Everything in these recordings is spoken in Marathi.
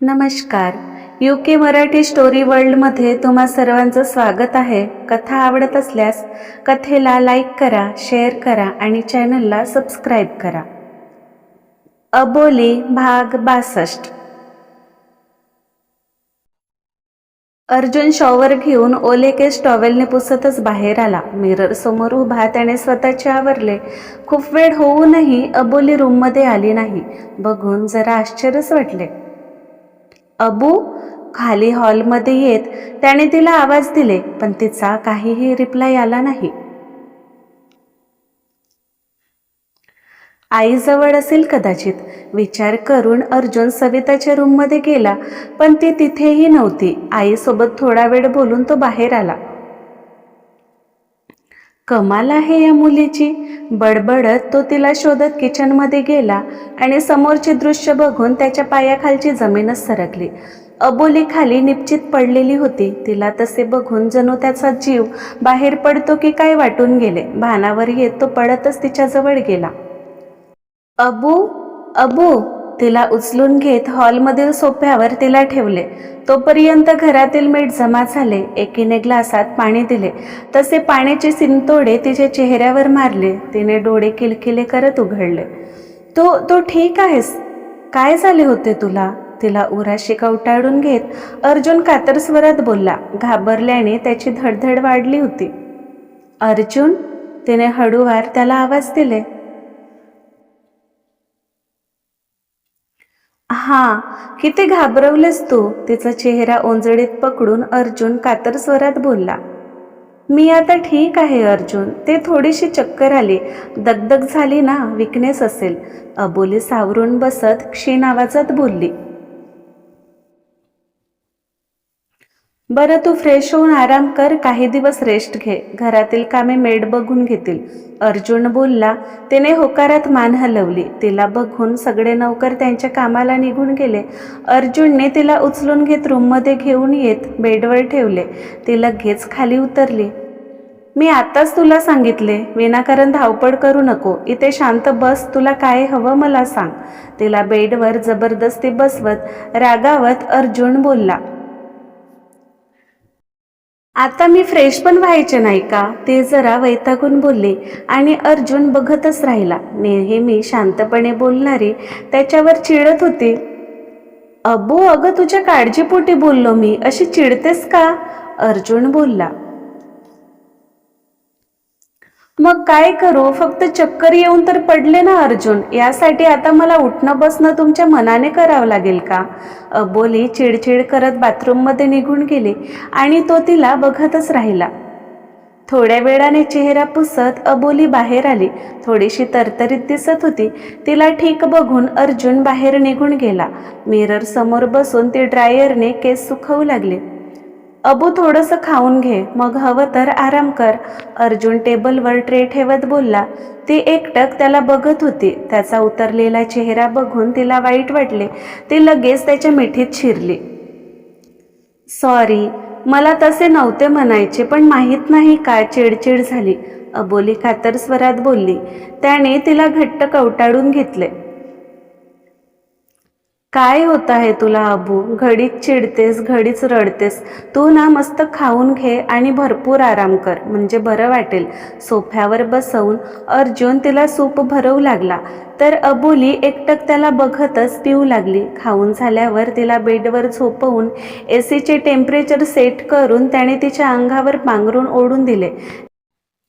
नमस्कार. यू के मराठी स्टोरी वर्ल्डमध्ये तुम्हा सर्वांचं स्वागत आहे. कथा आवडत असल्यास कथेला लाईक करा शेअर करा आणि चॅनलला सबस्क्राईब करा. अबोली भाग बासष्ट. अर्जुन शॉवर घेऊन ओले केस टॉवेलने पुसतच बाहेर आला. मिरर समोर उभा त्याने स्वतःचे आवरले. खूप वेळ होऊनही अबोली रूममध्ये आली नाही. बघून जरा आश्चर्यच वाटले. अबू खाली हॉलमध्ये येत त्याने तिला आवाज दिले पण तिचा काहीही रिप्लाय आला नाही. आईजवळ असेल कदाचित विचार करून अर्जुन सविताच्या रूममध्ये गेला पण ती तिथेही नव्हती. आईसोबत थोडा वेळ बोलून तो बाहेर आला. कमाल आहे या मुलीची. बडबडत तो तिला शोधत किचनमध्ये गेला आणि समोरचे दृश्य बघून त्याच्या पायाखालची जमीनच सरकली. अबोली खाली निपचित पडलेली होती. तिला तसे बघून जणू त्याचा जीव बाहेर पडतो की काय वाटून गेले. भानावर येत तो पडतच तिच्याजवळ गेला. अबू अबू! तिला उचलून घेत हॉलमधील सोफ्यावर तिला ठेवले. तोपर्यंत घरातील मीठ जमा झाले. एकीने ग्लासात पाणी दिले. तसे पाण्याचे सिंतोडे तिच्या चेहऱ्यावर मारले. तिने डोळे किलकिले करत उघडले. तो तो ठीक आहेस? काय झाले होते तुला? तिला उराशी कवटाळून घेत अर्जुन कातर स्वरात बोलला. घाबरल्याने त्याची धडधड वाढली होती. अर्जुन? तिने हळूवार त्याला आवाज दिले. हा किती घाबरवलेस तू? तिचा चेहरा ओंजळीत पकडून अर्जुन कातर स्वरात बोलला. मी आता ठीक आहे अर्जुन. ते थोडीशी चक्कर आली. दगदग झाली ना विकनेस असेल. अबोली सावरून बसत क्षीण आवाजात बोलली. बरं तू फ्रेश होऊन आराम कर काही दिवस रेस्ट घे. घरातील कामे मेड बघून घेतील. अर्जुन बोलला तिने होकारात मान हलवली. तिला बघून सगळे नौकर त्यांच्या कामाला निघून गेले. अर्जुनने तिला उचलून घेत रूममध्ये घेऊन येत बेडवर ठेवले. ती लगेच खाली उतरली. मी आत्ताच तुला सांगितले विनाकारण धावपळ करू नको. इथे शांत बस तुला काय हवं मला सांग. तिला बेडवर जबरदस्ती बसवत रागावत अर्जुन बोलला आता मी फ्रेश पण व्हायचे नाही का? ते जरा वैतागून बोलले. आणि अर्जुन बघतच राहिला. नेहमी शांतपणे बोलणारी त्याच्यावर चिडत होती. अबू अगं तुझ्या काळजीपोटी बोललो मी. अशी चिडतेस का? अर्जुन बोलला. मग काय करू? फक्त चक्कर येऊन तर पडले ना अर्जुन. यासाठी आता मला उठणं बसणं तुमच्या मनाने करावं लागेल का? अबोली चिडचिड करत बाथरूममध्ये निघून गेली आणि तो तिला बघतच राहिला. थोड्या वेळाने चेहरा पुसत अबोली बाहेर आली. थोडीशी तरतरीत दिसत होती. तिला ठीक बघून अर्जुन बाहेर निघून गेला. मिरर समोर बसून ती ड्रायरने केस सुखवू लागले. अबू थोडंसं खाऊन घे मग हवं तर आराम कर. अर्जुन टेबलवर ट्रे ठेवत बोलला. ती एकटक त्याला बघत होती. त्याचा उतरलेला चेहरा बघून तिला वाईट वाटले. ती लगेच त्याच्या मिठीत शिरली. सॉरी मला तसे नव्हते म्हणायचे पण माहीत नाही का चिडचिड झाली. अबोली कातर स्वरात बोलली. त्याने तिला घट्ट कवटाळून घेतले. काय होत आहे तुला अबू? घडीच चिडतेस घडीच रडतेस. तू ना मस्त खाऊन घे आणि भरपूर आराम कर म्हणजे बरं वाटेल. सोफ्यावर बसवून अर्जुन तिला सूप भरवू लागला. तर अबोली एकटक त्याला बघतच पिऊ लागली. खाऊन झाल्यावर तिला बेडवर झोपवून ए सीचे टेम्परेचर सेट करून त्याने तिच्या अंगावर पांघरून ओढून दिले.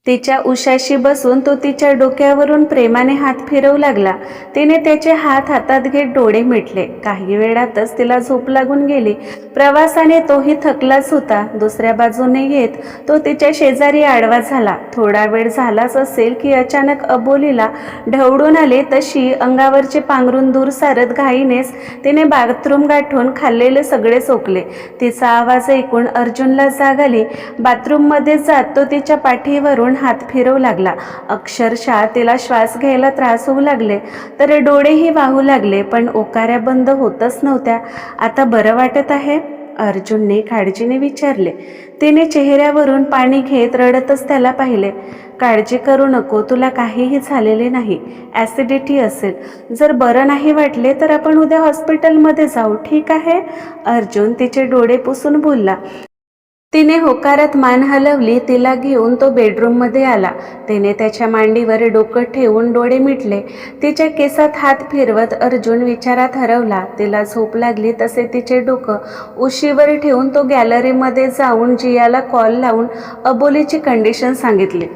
तिच्या उशाशी बसून तो तिच्या डोक्यावरून प्रेमाने हात फिरवू लागला. तिने त्याचे हात हातात घेत डोळे मिटले. काही वेळातच तिला झोप लागून गेली. प्रवासाने तोही थकलाच होता. दुसऱ्या बाजूने येत तो तिच्या शेजारी आडवा झाला. थोडा वेळ झालाच असेल की अचानक अबोलीला ढवळून आले तशी अंगावरचे पांघरून दूर सारत घाईनेच तिने बाथरूम गाठून खाल्लेले सगळे सोकले. तिचा आवाज ऐकून अर्जुनला जाग आली. बाथरूममध्ये जात तो तिच्या पाठीवरून हात फिरवू लागला. अक्षरशः तिला श्वास घ्यायला त्रास होऊ लागले. तर डोळेही वाहू लागले पण ओकाऱ्या बंद होतच नव्हत्या. आता बरं वाटत आहे? अर्जुनने काळजीने विचारले. तिने चेहऱ्यावरून पाणी घेत रडतच त्याला पाहिले. काळजी करू नको तुला काहीही झालेले नाही. ॲसिडिटी असेल. जर बरं नाही वाटले तर आपण उद्या हॉस्पिटलमध्ये जाऊ. ठीक आहे? अर्जुन तिचे डोळे पुसून बोलला. तिने होकारात मान हलवली तिला घेऊन तो बेडरूममध्ये आला. तिने त्याच्या मांडीवर डोकं ठेवून डोळे मिटले. तिच्या केसात हात फिरवत अर्जुन विचारात हरवला. तिला झोप लागली तसे तिचे डोकं उशीवर ठेवून तो गॅलरीमध्ये जाऊन जियाला कॉल लावून अबोलीची कंडिशन सांगितली.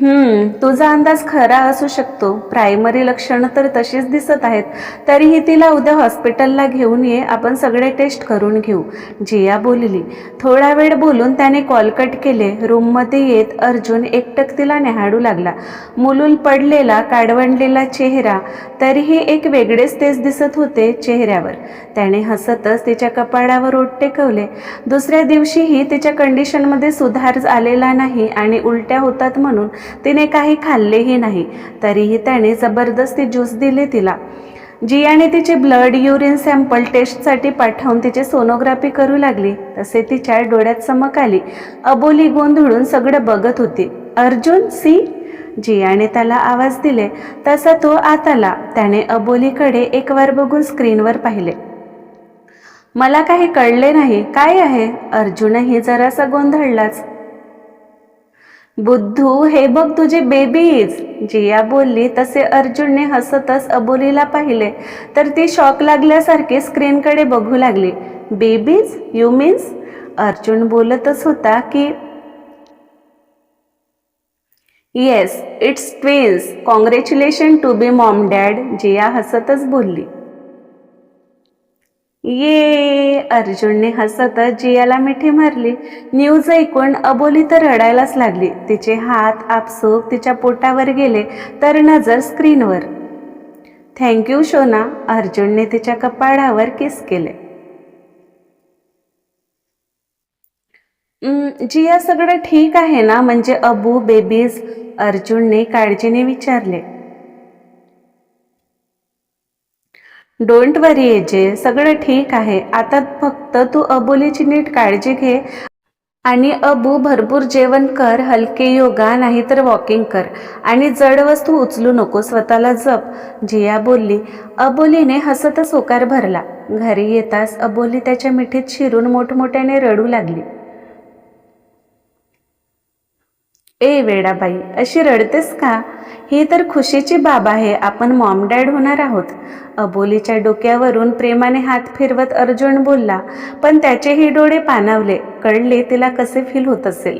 हम्म, तुझा अंदाज खरा असू शकतो. प्रायमरी लक्षणं तर तशीच दिसत आहेत. तरीही तिला उद्या हॉस्पिटलला घेऊन ये. आपण सगळे टेस्ट करून घेऊ. जिया बोलली. थोडा वेळ बोलून त्याने कॉल कट केले. रूममध्ये येत अर्जुन एकटक तिला न्याहाडू लागला. मुलूल पडलेला काडवंडलेला चेहरा. तरीही एक वेगळेच तेच दिसत होते चेहऱ्यावर. त्याने हसतच तिच्या कपाळावर ओट टेकवले. दुसऱ्या दिवशीही तिच्या कंडिशनमध्ये सुधार आलेला नाही आणि उलट्या होतात म्हणून तिने काही खाल्लेही नाही. तरीही त्याने जबरदस्ती ज्यूस दिले तिला. जियाने तिचे ब्लड युरिन सॅम्पल टेस्टसाठी पाठवून तिची सोनोग्राफी करू लागली तसे तिच्या डोळ्यात चमक आली. अबोली गोंधळून सगळं बघत होती. अर्जुन सी? जियाने त्याला आवाज दिले. तसा तो आत आला त्याने अबोलीकडे एक वार बघून स्क्रीनवर पाहिले. मला काही कळले नाही. काय आहे? अर्जुनही जरासा गोंधळलाच. बुद्धू हे बघ तुझे बेबीज जिया बोलली तसे अर्जुनने हसतच अबोलीला पाहिले. तर ती शॉक लागल्यासारखी स्क्रीनकडे बघू लागली. बेबीज यू मीन्स अर्जुन बोलतच होता की yes it's twins congratulation to be mom dad Jiya हसतच बोलली. ये अर्जुनने हसतच जियाला मिठी मारली. न्यूज ऐकून अबोली तर रडायलाच लागली. तिचे हात आपसूक तिच्या पोटावर गेले तर नजर स्क्रीनवर. थँक्यू शोना अर्जुनने तिच्या कपाळावर किस केले. जिया सगळं ठीक आहे ना? म्हणजे अबू बेबीज अर्जुनने काळजीने विचारले. डोंट वरी एजे सगळं ठीक आहे. आता फक्त तू अबोलीची नीट काळजी घे आणि अबू भरपूर जेवण कर हलके योगा नाहीतर वॉकिंग कर. आणि जड वस्तू उचलू नको स्वतःला जप. जिया बोलली अबोलीने हसतच होकार भरला. घरी येताच अबोली त्याच्या मिठीत शिरून मोठमोठ्याने रडू लागली. ए वेडाबाई अशी रडतेस का? ही तर खुशीची बाब आहे आपण मॉम डॅड होणार आहोत. अबोलीच्या डोक्यावरून प्रेमाने हात फिरवत अर्जुन बोलला पण त्याचेही डोळे पाणावले कळले तिला कसे फील होत असेल?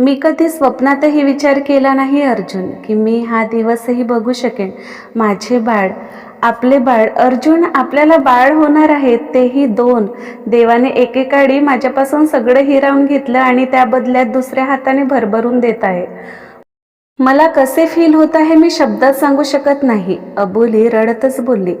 मी कधी स्वप्नातही विचार केला नाही अर्जुन की मी हा दिवसही बघू शकेन. माझे बाळ आपले बाळ. अर्जुन आपल्याला बाळ होणार आहेत तेही दोन. देवाने एकेकाळी माझ्यापासून सगळं हिरावून घेतलं आणि त्या बदल्यात दुसऱ्या हाताने भरभरून देत आहे. मला कसे फील होत आहे मी शब्दात सांगू शकत नाही. अबोली रडतच बोलली.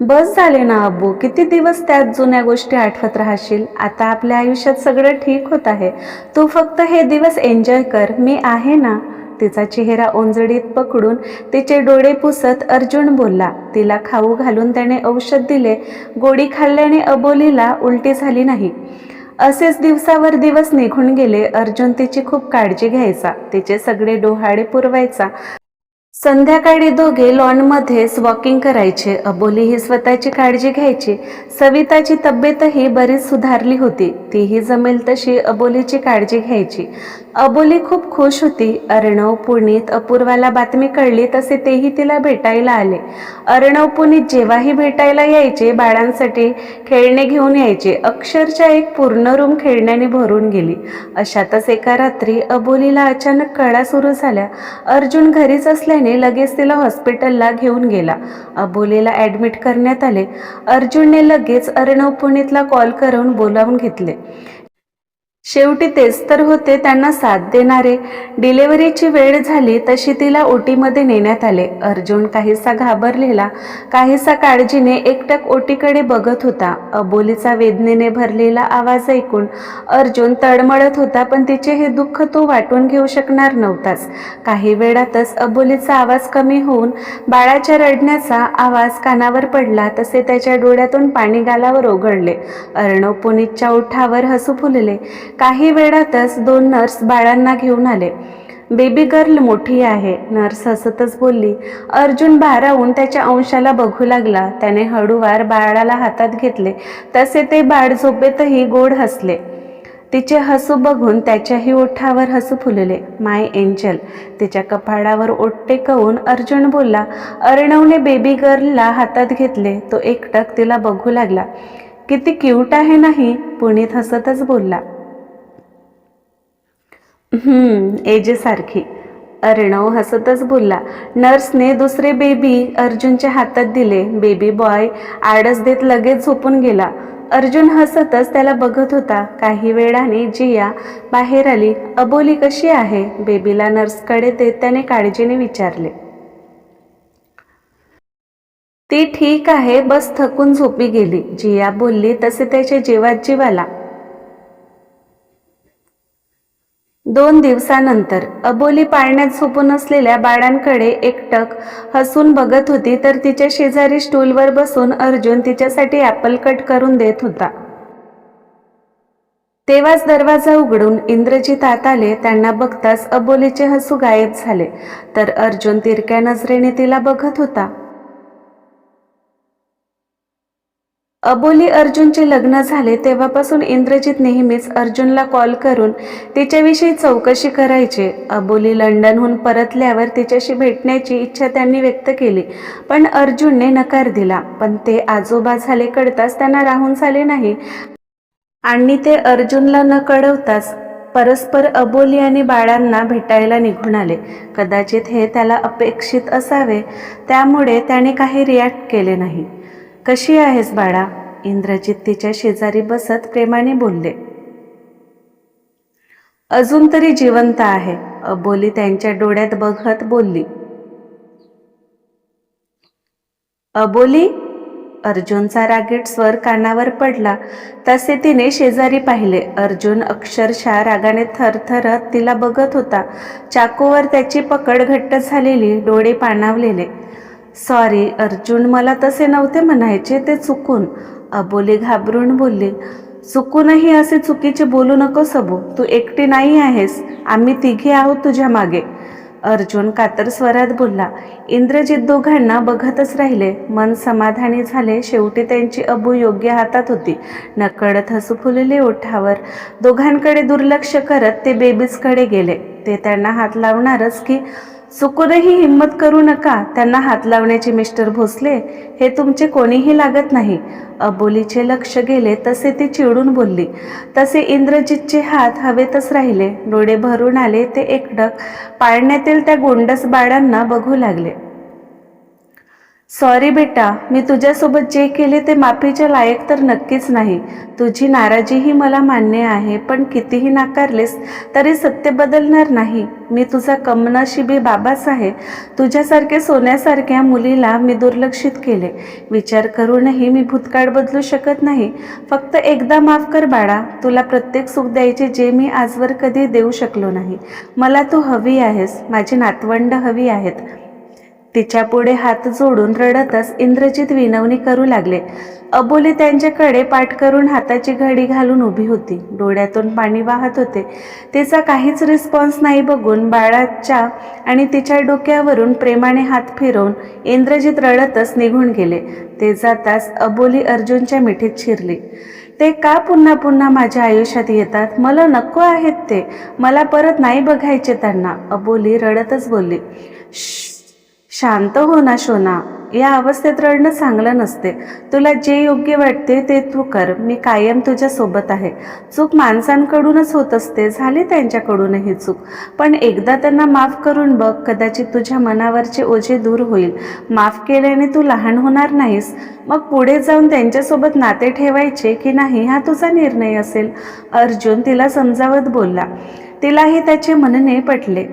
बस झाले ना अबू. किती दिवस त्याच जुन्या गोष्टी आठवत राहशील? आता आपल्या आयुष्यात सगळं ठीक होत आहे. तू फक्त हे दिवस एन्जॉय कर. मी आहे ना? तिचा चेहरा ओंजडीत पकडून तिचे डोळे पुसत अर्जुन बोलला. तिला खाऊ घालून त्याने औषध दिले. गोडी खाल्ल्याने अबोलीला उलटी झाली नाही. असेच दिवसावर दिवस निघून गेले. अर्जुन तिची खूप काळजी घ्यायचा. तिचे सगळे डोहाळे पुरवायचा. संध्याकाळी दोघे लॉनमध्येच वॉकिंग करायचे. अबोली ही स्वतःची काळजी घ्यायची. सविताची तब्येतही बरीच सुधारली होती. तीही जमेल तशी अबोलीची काळजी घ्यायची. अबोली खूप खुश होती. अर्णव पुणेत अपूर्वाला बातमी कळली तसे तेही तिला भेटायला आले. अर्णव पुनीत जेव्हाही भेटायला यायचे बाळांसाठी खेळणे घेऊन यायचे अक्षरशः एक पूर्ण रूम खेळण्याने भरून गेली. अशातच एका रात्री अबोलीला अचानक कळा सुरू झाल्या. अर्जुन घरीच असल्याने लगेच तिला हॉस्पिटलला घेऊन गेला. अबोलीला ॲडमिट करण्यात आले. अर्जुनने लगेच अर्णव पुनीतला कॉल करून बोलावून घेतले. शेवटी तेच तर होते त्यांना साथ देणारे. डिलेव्हरीची वेळ झाली तशी तिला ओटीमध्ये नेण्यात आले. अर्जुन काहीसा घाबरलेला काहीसा काळजीने एकटक ओटीकडे बघत होता. अबोलीचा वेदनेने भरलेला आवाज ऐकून अर्जुन तडमळत होता पण तिचे हे दुःख तो वाटून घेऊ शकणार नव्हताच. काही वेळातच अबोलीचा आवाज कमी होऊन बाळाच्या रडण्याचा आवाज कानावर पडला तसे त्याच्या डोळ्यातून पाणी गालावर ओघळले. अर्णव पुनीतच्या ओठावर हसू फुलले. काही वेळातच दोन नर्स बाळांना घेऊन आले. बेबी गर्ल मोठी आहे. नर्स हसतच बोलली अर्जुन भारावून त्याच्या अंशाला बघू लागला. त्याने हळूवार बाळाला हातात घेतले. तसे ते बाळ झोपेतही गोड हसले. तिचे हसू बघून त्याच्याही ओठावर हसू फुलले. माय एंजल तिच्या कपाळावर ओठ टेकवून अर्जुन बोलला अर्णवने बेबी गर्लला हातात घेतले. तो एकटक तिला बघू लागला. किती क्यूट आहे नाही? पुनीत हसतच बोलला. एजेसारखी. अर्णव हसतच बोलला नर्सने दुसरे बेबी अर्जुनच्या हातात दिले. बेबी बॉय आडस देत लगेच झोपून गेला. अर्जुन हसतच त्याला बघत होता. काही वेळाने जिया बाहेर आली. अबोली कशी आहे? बेबीला नर्सकडे देत त्याने काळजीने विचारले. ती ठीक आहे. बस थकून झोपी गेली. जिया बोलली तसे त्याच्या जीवात जीवाला दोन दिवसानंतर अबोली पाळण्यात झोपून असलेल्या बाळांकडे एकटक हसून बघत होती तर तिच्या शेजारी स्टूलवर बसून अर्जुन तिच्यासाठी ॲपल कट करून देत होता. तेव्हाच दरवाजा उघडून इंद्रजीत आत आले. त्यांना बघताच अबोलीचे हसू गायब झाले. तर अर्जुन तिरक्या नजरेने तिला बघत होता. अबोली अर्जुनचे लग्न झाले तेव्हापासून इंद्रजित नेहमीच अर्जुनला कॉल करून तिच्याविषयी चौकशी करायचे. अबोली लंडनहून परतल्यावर तिच्याशी भेटण्याची इच्छा त्यांनी व्यक्त केली पण अर्जुनने नकार दिला. पण ते आजोबा झाले कळताच त्यांना राहून झाले नाही. आणि ते अर्जुनला न कळवताच परस्पर अबोली आणि बाळांना भेटायला निघून आले. कदाचित हे त्याला अपेक्षित असावे त्यामुळे त्याने काही रिॲक्ट केले नाही. कशी आहेस बाळा? इंद्रजित तिच्या शेजारी बसत प्रेमाने बोलले. अजून तरी जिवंत आहे अबोली त्यांच्या डोळ्यात बघत बोलली. अबोली? अर्जुनचा रागीट स्वर कानावर पडला. तसे तिने शेजारी पाहिले. अर्जुन अक्षरशः रागाने थरथरत तिला बघत होता. चाकूवर त्याची पकड घट्ट झालेली डोळे पाणावलेले. सॉरी अर्जुन मला तसे नव्हते म्हणायचे ते चुकून. अबोली घाबरून बोलली चुकूनही असे चुकीचे बोलू नको सबू तू एकटी नाही आहेस आम्ही तिघे आहोत तुझ्या मागे. अर्जुन कातर स्वरात बोलला इंद्रजित दोघांना बघतच राहिले मन समाधानी झाले शेवटी त्यांची अबू योग्य हातात होती. नकळत हसू फुलले ओठावर. दोघांकडे दुर्लक्ष करत ते बेबीजकडे गेले. ते त्यांना हात लावणारच की चुकूनही हिंमत करू नका त्यांना हात लावण्याचे मिस्टर भोसले हे तुमचे कोणीही लागत नाही. अबोलीचे लक्ष गेले तसे ती चिडून बोलली. तसे इंद्रजितचे हात हवेतच राहिले. डोळे भरून आले ते एकडक पाळण्यातील त्या गोंडस बाळांना बघू लागले. सॉरी बेटा मी तुझ्यासोबत जे केले ते माफीच्या लायक तर नक्कीच नाही. तुझी नाराजीही मला मान्य आहे पण कितीही नाकारलेस तरी सत्य बदलणार नाही. मी तुझा कमनशिबी बाबाच आहे. तुझ्यासारखे सोन्यासारख्या मुलीला मी दुर्लक्षित केले. विचार करूनही मी भूतकाळ बदलू शकत नाही. फक्त एकदा माफ कर बाळा तुला प्रत्येक सुख द्यायचे जे मी आजवर कधी देऊ शकलो नाही. मला तू हवी आहेस माझी नातवंड हवी आहेत. तिच्या पुढे हात जोडून रडतच इंद्रजित विनवणी करू लागले. अबोली त्यांच्याकडे पाठ करून हाताची घडी घालून उभी होती. डोळ्यातून पाणी वाहत होते. तिचा काहीच रिस्पॉन्स नाही बघून बाळाच्या आणि तिच्या डोक्यावरून प्रेमाने हात फिरवून इंद्रजित रडतच निघून गेले. ते जाताच अबोली अर्जुनच्या मिठीत शिरली. ते का पुन्हा पुन्हा माझ्या आयुष्यात येतात? मला नको आहेत ते. मला परत नाही बघायचे त्यांना. अबोली रडतच बोलली. श शांत हो ना शोना या अवस्थेत रडणं चांगलं नसते. तुला जे योग्य वाटते ते तू कर. मी कायम तुझ्या सोबत आहे. चूक माणसांकडूनच होत असते. झाली त्यांच्याकडूनही चूक. पण एकदा त्यांना माफ करून बघ कदाचित तुझ्या मनावरचे ओझे दूर होईल. माफ केल्याने तू लहान होणार नाहीस. मग पुढे जाऊन त्यांच्यासोबत नाते ठेवायचे की नाही हा तुझा निर्णय असेल. अर्जुन तिला समजावत बोलला. तिलाही त्याचे म्हणणे पटले.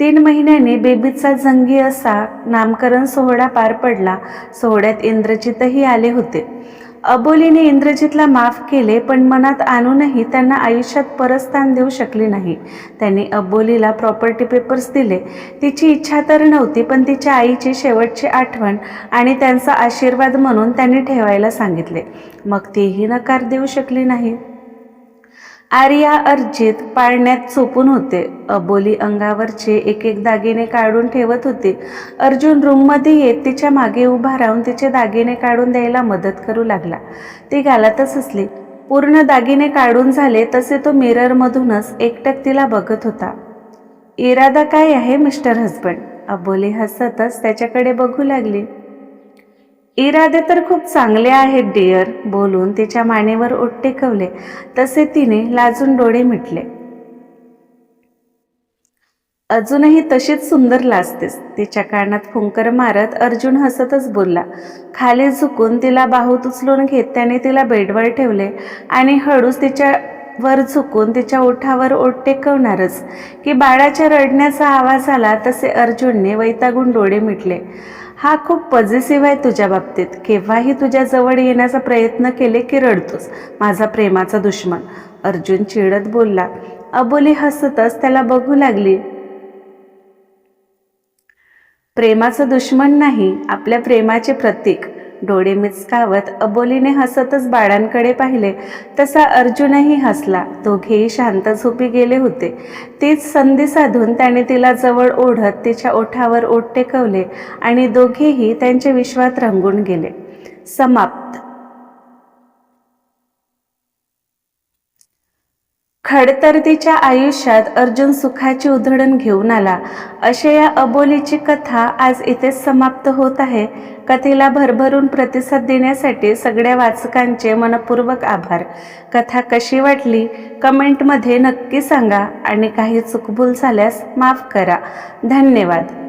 तीन महिन्यांनी बेबीचा जंगी असा नामकरण सोहळा पार पडला. सोहळ्यात इंद्रजितही आले होते. अबोलीने इंद्रजितला माफ केले पण मनात आणूनही त्यांना आयुष्यात परस्थान देऊ शकले नाही. त्यांनी अबोलीला प्रॉपर्टी पेपर्स दिले. तिची इच्छा तर नव्हती पण तिच्या आईची शेवटची आठवण आणि त्यांचा आशीर्वाद म्हणून त्यांनी ठेवायला सांगितले. मग तीही नकार देऊ शकली नाही. आर्या अर्जित पाळण्यात चोपून होते. अबोली अंगावरचे एक एक दागिने काढून ठेवत होती. अर्जुन रूममध्ये येत तिच्यामागे उभा राहून तिचे दागिने काढून द्यायला मदत करू लागला. ती घालतच असली पूर्ण दागिने काढून झाले तसे तो मिररमधूनच एकटक तिला बघत होता. इरादा काय आहे मिस्टर हजबंड अबोली हसतच त्याच्याकडे बघू लागली. इरादे तर खूप चांगले आहेत डिअर बोलून तिच्या मानेवर ओट टेकवले तसे तिने लाजून डोळे मिटले. अजूनही तशीच सुंदर लाजतेस. तिच्या कानात फुंकर मारत अर्जुन हसतच बोलला. खाली झुकून तिला बाहूत उचलून घेत त्याने तिला बेडवर ठेवले आणि हळूच तिच्या वर झुकून तिच्या ओठावर ओठ टेकवणारच की बाळाच्या रडण्याचा आवाज आला तसे अर्जुनने वैतागून डोळे मिटले. हा खूप पॉझिटिव्ह आहे तुझ्या बाबतीत. केव्हाही तुझ्याजवळ येण्याचा प्रयत्न केले की रडतोस. माझा प्रेमाचा दुश्मन. अर्जुन चिडत बोलला अबोली हसतच त्याला बघू लागली. प्रेमाचं दुश्मन नाही आपल्या प्रेमाचे प्रतीक. डोळे मिचकावत अबोलीने हसतच बाळांकडे पाहिले. तसा अर्जुनही हसला. दोघेही शांत झोपी गेले होते. तीच संधी साधून त्याने तिला जवळ ओढत तिच्या ओठावर ओठ टेकवले आणि दोघेही त्यांच्या विश्वात रंगून गेले. समाप्त. खडतरतीच्या आयुष्यात अर्जुन सुखाची उधळण घेऊन आला. अशा या अबोलीची कथा आज इथेच समाप्त होत आहे. कथेला भरभरून प्रतिसाद देण्यासाठी सगळ्या वाचकांचे मनपूर्वक आभार. कथा कशी वाटली? कमेंटमध्ये नक्की सांगा आणि काही चुकभूल झाल्यास माफ करा. धन्यवाद.